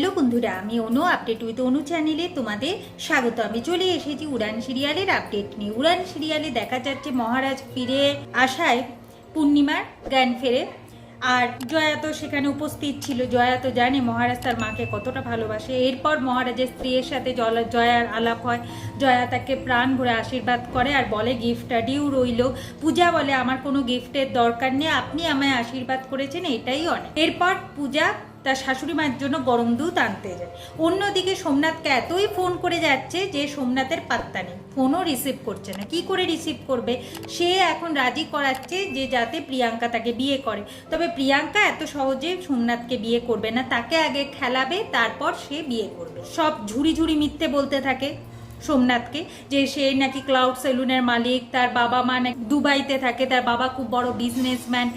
Hello বন্ধুরা, আমি অনু update with অনু চ্যানেলে তোমাদের স্বাগত। আমি চলে এসেছি উড়ান সিরিয়ালের আপডেট নিয়ে। উড়ান সিরিয়ালে দেখা যাচ্ছে মহারাজ ফিরে আসায় পূর্ণিমার জ্ঞান ফেরে। আর জয়া তো সেখানে উপস্থিত ছিল। জয়া তো জানে মহারাজ তার মাকে কতটা ভালোবাসে। এরপর মহারাজের স্ত্রীর সাথে জয়ার আলাপ হয়। জয়া তাকে প্রাণ ভরে আশীর্বাদ করে আর বলে গিফটটা ডিউ রইল। পূজা বলে, আমার কোনো গিফটের দরকার নেই। আপনি আমায় আশীর্বাদ করেছেন, এটাই অনেক। এরপর পূজা তার শাশুড়ি মায়ের জন্য গরম দুধ আনতে যায়। অন্যদিকে সোমনাথকে এতই ফোন করে যাচ্ছে যে সোমনাথের পাত্তা নেই। ফোনও রিসিভ করছে না। কি করে রিসিভ করবে? সে এখন রাজি করাচ্ছে যে যাতে প্রিয়াঙ্কা তাকে বিয়ে করে। তবে প্রিয়াঙ্কা এত সহজে সোমনাথকে বিয়ে করবে না। তাকে আগে খেলাবে, তারপর সে বিয়ে করবে। সব ঝুড়ি ঝুড়ি মিথ্যে বলতে থাকে সোমনাথকে যে সে নাকি ক্লাউড সেলুনের মালিক, তার বাবা মা দুবাইতে থাকে, তার বাবা খুব বড় বিজনেসম্যান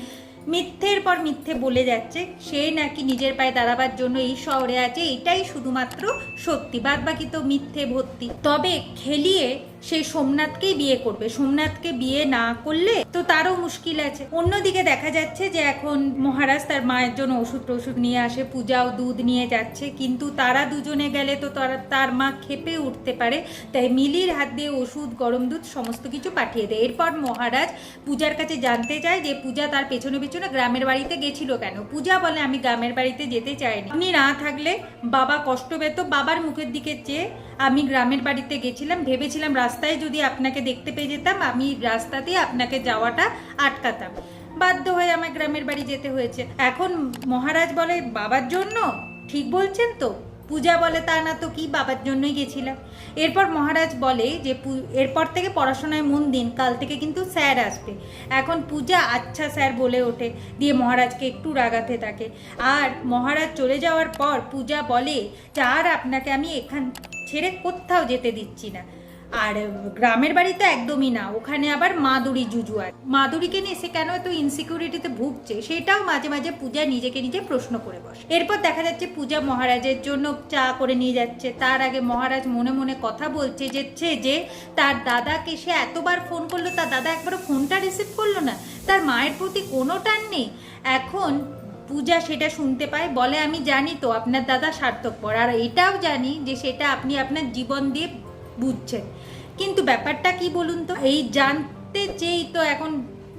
মিথ্যের পর মিথ্যে বলে যাচ্ছে। সে নাকি নিজের পায়ে দাঁড়াবার জন্য এই শহরে আছে। এটাই শুধুমাত্র সত্যি। বাদ বাকি তো মিথ্যে ভর্তি। তবে খেলিয়ে সে সোমনাথকেই বিয়ে করবে। সোমনাথকে বিয়ে না করলে তো তারও মুশকিল আছে। অন্যদিকে দেখা যাচ্ছে যে এখন মহারাজ তার মায়ের জন্য ওষুধ টষুধ নিয়ে আসে, পূজাও দুধ নিয়ে যাচ্ছে। কিন্তু তারা দুজনে গেলে তো তার তার মা খেপে উঠতে পারে। তাই মিলির হাত দিয়ে ওষুধ, গরম দুধ, সমস্ত কিছু পাঠিয়ে দেয়। এরপর মহারাজ পূজার কাছে জানতে চায় যে পূজা তার পেছনে পেছনে গ্রামের বাড়িতে গেছিল কেন? পূজা বলে, আমি গ্রামের বাড়িতে যেতে চাইনি। আপনি না থাকলে বাবা কষ্ট পেত। বাবার মুখের দিকে চেয়ে আমি গ্রামের বাড়িতে গেছিলাম, ভেবেছিলাম রাস্তায় যদি আপনাকে দেখতে পেয়ে যেতাম, আমি রাস্তাতেই আপনাকে যাওয়াটা আটকাতাম। বাধ্য হয়ে আমার গ্রামের বাড়ি যেতে হয়েছে। এখন মহারাজ বলে, বাবার জন্য? ঠিক বলছেন তো। পূজা বলে তা না তো কি বাবার জন্যই গেছিলাম? এরপর মহারাজ বলে যে এরপর থেকে পড়াশোনায় মন দিন, কাল থেকে কিন্তু স্যার আসবে। এখন পূজা আচ্ছা স্যার বলে ওঠে, দিয়ে মহারাজকে একটু রাগাতে থাকে। আর মহারাজ চলে যাওয়ার পর পূজা বলে, যে আর আপনাকে আমি এখান ছেড়ে কোথাও যেতে দিচ্ছি না। আর গ্রামের বাড়ি তো একদমই না, ওখানে আবার মাদুরি জুজু আছে। মাদুরিকে নিয়ে সে কেন এত ইনসিকিউরিটিতে ভুগছে? সেটাও মাঝে মাঝে পূজা নিজেকে নিজে প্রশ্ন করে বসে। এরপর দেখা যাচ্ছে পূজা মহারাজের জন্য চা করে নিয়ে যাচ্ছে। তার আগে মহারাজ মনে মনে কথা বলছে যে যে, তার দাদাকে সে এতবার ফোন করল, তার দাদা একবারও ফোনটা রিসিভ করল না। তার মায়ের প্রতি কোনো টান নেই। এখন পূজা সেটা শুনতে পায়, বলে, আমি জানি তো আপনার দাদা সার্থকপর আর এটাও জানি যে সেটা আপনি আপনার জীবন দিয়ে বুঝছেন। কিন্তু ব্যাপারটা কি বলুন তো? এই জানতে চেয়েই তো এখন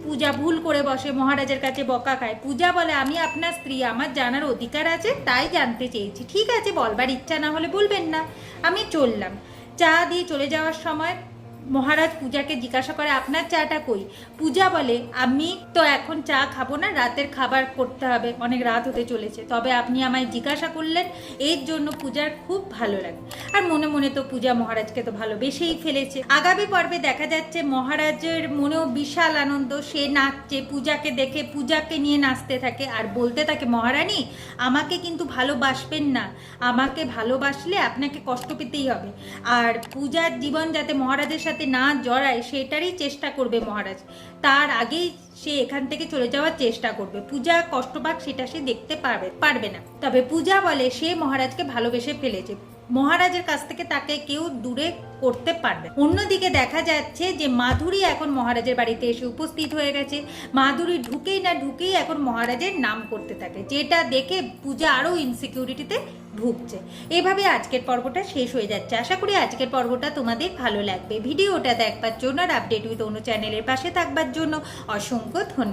পূজা ভুল করে বসে, মহারাজের কাছে বকা খায়। পূজা বলে, আমি আপনার স্ত্রী, আমার জানার অধিকার আছে, তাই জানতে চেয়েছি। ঠিক আছে, বলবার ইচ্ছা না হলে বলবেন না। আমি চললাম। চা দিয়ে চলে যাওয়ার সময় মহারাজ পূজাকে জিজ্ঞাসা করে, আপনার চাটা কই? পূজা বলে, আমি তো এখন চা খাব না, রাতের খাবার করতে হবে। অনেক রাত হতে চলেছে। তবে আপনি আমায় জিজ্ঞাসা করলেন, এর জন্য পূজার খুব ভালো লাগে। আর মনে মনে তো পূজা মহারাজকে তো ভালোবেসেই ফেলেছে। আগামী পর্বে দেখা যাচ্ছে মহারাজের মনেও বিশাল আনন্দ। সে নাচছে, পূজাকে দেখে, পূজাকে নিয়ে নাচতে থাকে। আর বলতে থাকে, মহারানী, আমাকে কিন্তু ভালোবাসবেন না। আমাকে ভালোবাসলে আপনাকে কষ্ট পেতেই হবে। আর পূজার জীবন যাতে মহারাজের সাথে না জড়ায়, সেটারই চেষ্টা করবে মহারাজ। তার আগেই সে এখান থেকে চলে যাওয়ার চেষ্টা করবে। পূজা কষ্ট পাক সেটা সে দেখতে পারবে পারবে না। তবে পূজা বলে সে মহারাজকে ভালোবেসে ফেলেছে। মহারাজের কাছ থেকে তাকে কেউ দূরে করতে পারবে। অন্যদিকে দেখা যাচ্ছে যে মাধুরী এখন মহারাজের বাড়িতে এসে উপস্থিত হয়ে গেছে। মাধুরী ঢুকেই না ঢুকেই এখন মহারাজের নাম করতে থাকে, যেটা দেখে পূজা আরও ইনসিকিউরিটিতে ভুগছে। এভাবে আজকের পর্বটা শেষ হয়ে যাচ্ছে। আশা করি আজকের পর্বটা তোমাদের ভালো লাগবে। ভিডিওটা দেখবার জন্য আর আপডেট উইথ অনু চ্যানেলের পাশে থাকবার জন্য অসংখ্য ধন্যবাদ।